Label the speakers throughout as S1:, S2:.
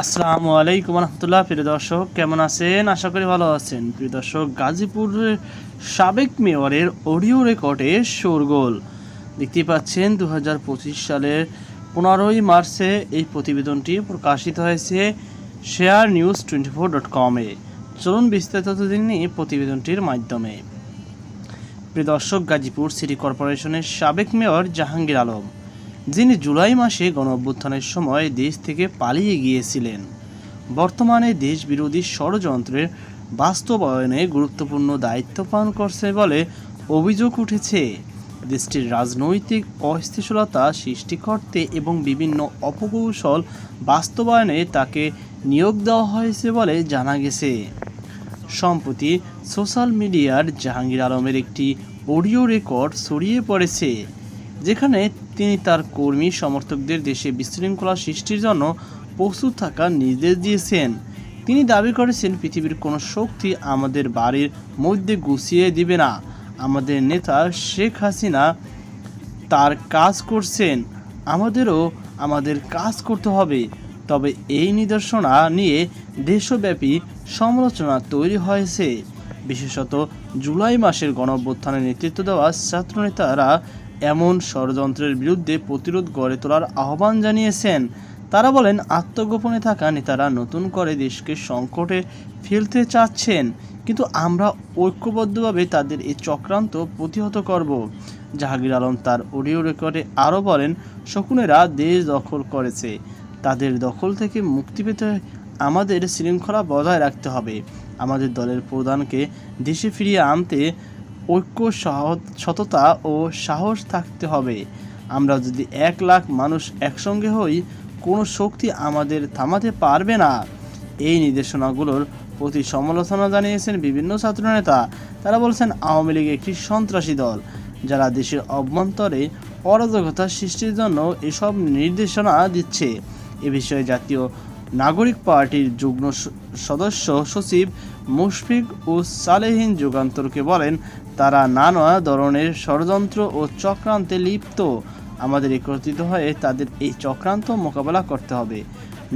S1: আসসালামু আলাইকুম রহমতুল্লাহ প্রিয় দর্শক, কেমন আছেন? আশা করি ভালো আছেন। প্রিয় দর্শক, গাজীপুরের সাবেক মেয়রের অডিও রেকর্ডে শোরগোল। দেখতে পাচ্ছেন দু হাজার পঁচিশ সালের পনেরোই মার্চে এই প্রতিবেদনটি প্রকাশিত হয়েছে share news twenty four dot কমে চলুন বিস্তারিত দিনই প্রতিবেদনটির মাধ্যমে। প্রিয় দর্শক, গাজীপুর সিটি কর্পোরেশনের সাবেক মেয়র জাহাঙ্গীর আলম যিনি জুলাই মাসে গণ অভ্যুত্থানের সময় দেশ থেকে পালিয়ে গিয়েছিলেন। বর্তমানে দেশ বিরোধী ষড়যন্ত্রের বাস্তবায়নে গুরুত্বপূর্ণ দায়িত্ব পালন করছে বলে অভিযোগ উঠেছে। দেশটির রাজনৈতিক অস্থিতিশীলতা সৃষ্টি করতে এবং বিভিন্ন অপকৌশল বাস্তবায়নে তাকে নিয়োগ দেওয়া হয়েছে বলে জানা গেছে। সম্প্রতি সোশ্যাল মিডিয়ার জাহাঙ্গীর আলমের একটি অডিও রেকর্ড ছড়িয়ে পড়েছে। যেখানে তিনি তার কর্মী সমর্থকদের দেশে বিশৃঙ্খলা সৃষ্টির জন্য প্রস্তুত থাকার নির্দেশ দিয়েছেন। তিনি দাবি করেছেন, পৃথিবীর কোনো শক্তি আমাদের বাড়ির মধ্যে গুছিয়ে দিবে না। আমাদের নেতা শেখ হাসিনা তার কাজ করছেন। আমাদেরও আমাদের কাজ করতে হবে। তবে এই নিদর্শনা নিয়ে দেশব্যাপী সমালোচনা তৈরি হয়েছে। বিশেষত জুলাই মাসের গণঅভ্যুত্থানে নেতৃত্ব দেওয়া ছাত্রনেতারা এমন ষড়যন্ত্রের বিরুদ্ধে প্রতিরোধ গড়ে তোলার আহ্বান জানিয়েছেন। তারা বলেন, আত্মগোপনে থাকা নেতারা নতুন করে দেশকে সংকটে ফেলতে চাচ্ছেন, কিন্তু আমরা ঐক্যবদ্ধভাবে তাদের এই চক্রান্ত প্রতিহত করব। জাহাঙ্গীর আলম তার অডিও রেকর্ডে আরও বলেন, শকুনেরা দেশ দখল করেছে। তাদের দখল থেকে মুক্তি পেতে আমাদের শৃঙ্খলা বজায় রাখতে হবে। আমাদের দলের প্রধানকে দেশে ফিরিয়ে আনতে ঐক্য সততা ও সাহস থাকতে হবে। আমরা যদি এক লাখ মানুষ একসঙ্গে হই, কোনো শক্তি আমাদের থামাতে পারবে না। এই নির্দেশনাগুলোর প্রতি সমালোচনা জানিয়েছেন বিভিন্ন ছাত্রনেতা। তারা বলছেন, আওয়ামী লীগ একটি সন্ত্রাসী দল, যারা দেশের অভ্যন্তরে অরাজকতা সৃষ্টির জন্য এসব নির্দেশনা দিচ্ছে। এ বিষয়ে জাতীয় নাগরিক পার্টির যুগ্ম সদস্য সচিব মুশফিক ও সালেহীন যুগান্তরকে বলেন তারা নানা ধরনের ষড়যন্ত্র ও চক্রান্তে লিপ্ত। আমাদের একত্রিত হয়ে তাদের এই চক্রান্ত মোকাবেলা করতে হবে।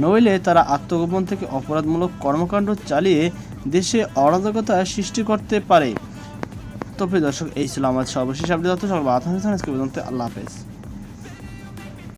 S1: নইলে তারা আত্মগোপন থেকে অপরাধমূলক কর্মকাণ্ড চালিয়ে দেশে অরাজকতা সৃষ্টি করতে পারে। তবে দর্শক, এই ছিল আমার সর্বশেষ আপডেট সকল আল্লাহ হাফেজ।